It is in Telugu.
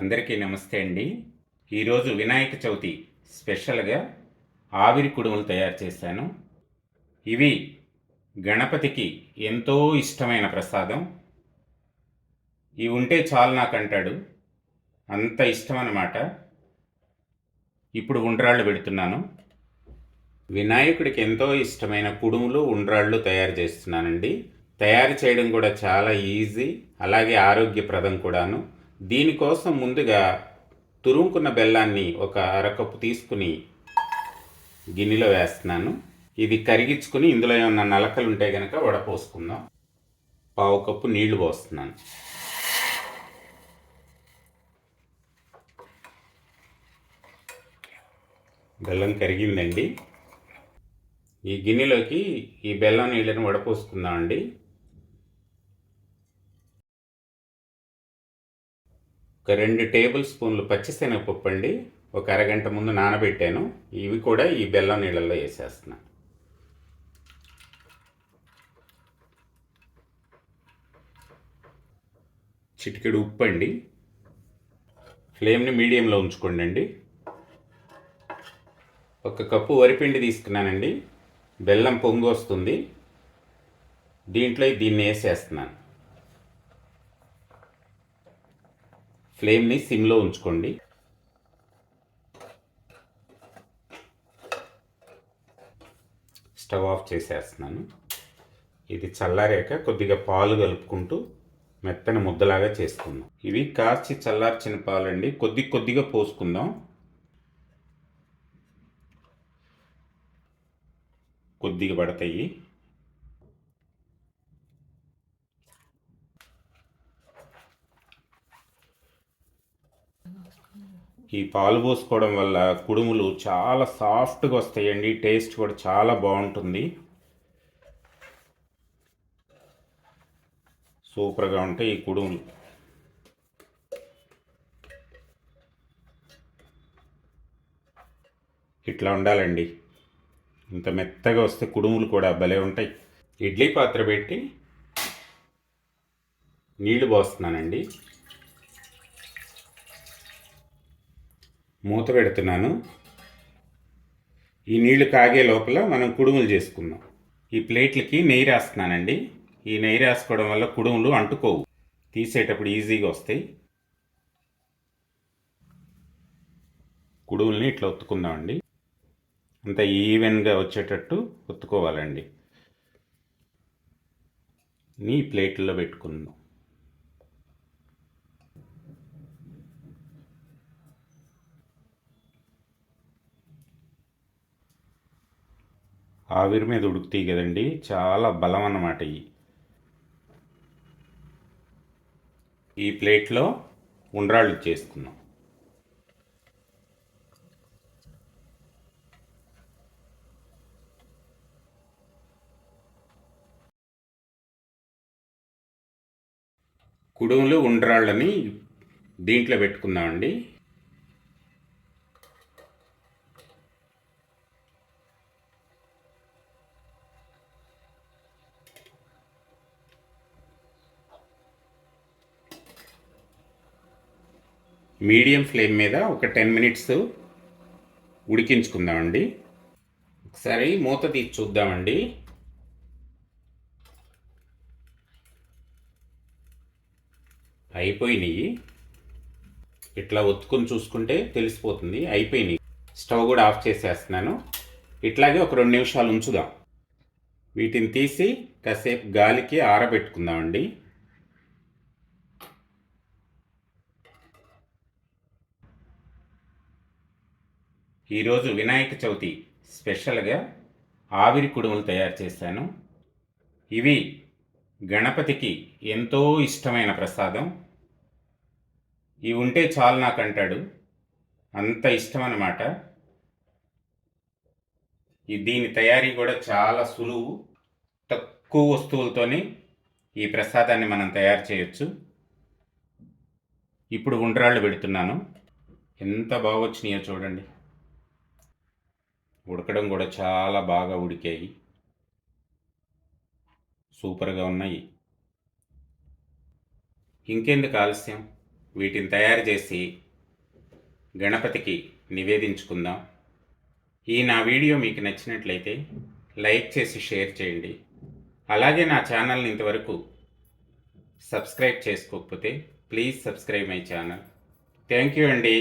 అందరికీ నమస్తే అండి. ఈరోజు వినాయక చవితి స్పెషల్గా ఆవిరి కుడుములు తయారు చేశాను. ఇవి గణపతికి ఎంతో ఇష్టమైన ప్రసాదం. ఇవి ఉంటే చాలు నాకంటాడు. అంత ఇష్టం అన్నమాట ఇప్పుడు ఉండ్రాళ్ళు పెడుతున్నాను. వినాయకుడికి ఎంతో ఇష్టమైన కుడుములు ఉండ్రాళ్ళు తయారు చేస్తున్నానండి. తయారు చేయడం కూడా చాలా ఈజీ అలాగే ఆరోగ్యప్రదం కూడాను. దీనికోసం ముందుగా తురుముకున్న బెల్లాన్ని ఒక అరకప్పు తీసుకుని గిన్నెలో వేస్తున్నాను. ఇది కరిగించుకుని ఇందులో ఏమన్నా నలకలు ఉంటే కనుక వడపోసుకుందాం. పావు కప్పు నీళ్ళు పోస్తున్నాను. బెల్లం కరిగిందండి. ఈ గిన్నెలోకి ఈ బెల్లం నీళ్ళని వడపోసుకుందామండి. ఒక రెండు టేబుల్ స్పూన్లు పచ్చిశనగపప్పు అండి. ఒక అరగంట ముందు నానబెట్టాను. ఇవి కూడా ఈ బెల్లం నీళ్ళల్లో వేసేస్తున్నాను చిటికెడు ఉప్పు అండి. ఫ్లేమ్ని మీడియంలో ఉంచుకోండి అండి. ఒక కప్పు వరిపిండి తీసుకున్నానండి. బెల్లం పొంగు వస్తుంది. దీంట్లో దీన్ని వేసేస్తున్నాను. ఫ్లేమ్ని సిమ్లో ఉంచుకోండి. స్టవ్ ఆఫ్ చేసేస్తున్నాను. ఇది చల్లారాక కొద్దిగా పాలు కలుపుకుంటూ మెత్తని ముద్దలాగా చేసుకుందాం. ఇవి కాచి చల్లార్చిన పాలండి. కొద్ది కొద్దిగా పోసుకుందాం. కొద్దిగా పడతాయి. ఈ పాలు పోసుకోవడం వల్ల కుడుములు చాలా సాఫ్ట్గా వస్తాయండి. టేస్ట్ కూడా చాలా బాగుంటుంది. సూపర్గా ఉంటాయి ఈ కుడుములు. ఇట్లా ఉండాలండి. ఇంత మెత్తగా వస్తే కుడుములు కూడా భలే ఉంటాయి. ఇడ్లీ పాత్ర పెట్టి నీళ్ళు పోస్తున్నానండి. మూత పెడుతున్నాను. ఈ నీళ్ళు కాగే లోపల మనం కుడుములు చేసుకుందాం. ఈ ప్లేట్లకి నెయ్యి రాస్తున్నానండి. ఈ నెయ్యి రాసుకోవడం వల్ల కుడుములు అంటుకోవు. తీసేటప్పుడు ఈజీగా వస్తాయి. కుడుముల్ని ఇట్లా ఒత్తుకుందామండి. అంత ఈవెన్గా వచ్చేటట్టు ఒత్తుకోవాలండి. నీ ప్లేట్లో పెట్టుకుందాం. ఆవిరి మీద ఉడుకుతాయి కదండి. చాలా బలం అన్నమాట ఇవి. ఈ ప్లేట్లో ఉండ్రాళ్ళు చేసుకున్నాం కుడుములు ఉండ్రాళ్ళని దీంట్లో పెట్టుకుందామండి. మీడియం ఫ్లేమ్ మీద ఒక టెన్ మినిట్స్ ఉడికించుకుందామండి. ఒకసారి మూత తీసి చూద్దామండి. అయిపోయినాయి. ఇట్లా ఒత్తుకొని చూసుకుంటే తెలిసిపోతుంది. అయిపోయినాయి. స్టవ్ కూడా ఆఫ్ చేసేస్తున్నాను. ఇట్లాగే ఒక రెండు నిమిషాలు ఉంచుదాం. వీటిని తీసి కాసేపు గాలికి ఆరబెట్టుకుందామండి. ఈరోజు వినాయక చవితి స్పెషల్గా ఆవిరి కుడుములు తయారు చేశాను. ఇవి గణపతికి ఎంతో ఇష్టమైన ప్రసాదం. ఇవి ఉంటే చాలు నాకు అంటాడు అంత ఇష్టం అన్నమాట ఈ దీని తయారీ కూడా చాలా సులువు తక్కువ వస్తువులతోనే ఈ ప్రసాదాన్ని మనం తయారు చేయొచ్చు. ఇప్పుడు ఉండ్రాళ్ళు పెడుతున్నాను. ఎంత బాగొచ్చినాయో చూడండి. ఉడకడం కూడా చాలా బాగా ఉడికాయి. సూపర్గా ఉన్నాయి. ఇంకెందుకు ఆలస్యం? వీటిని తయారు చేసి గణపతికి నివేదించుకుందాం. ఈ నా వీడియో మీకు నచ్చినట్లయితే లైక్ చేసి షేర్ చేయండి. అలాగే నా ఛానల్ని ఇంతవరకు సబ్స్క్రైబ్ చేసుకోకపోతే please subscribe my channel. Thank you అండి.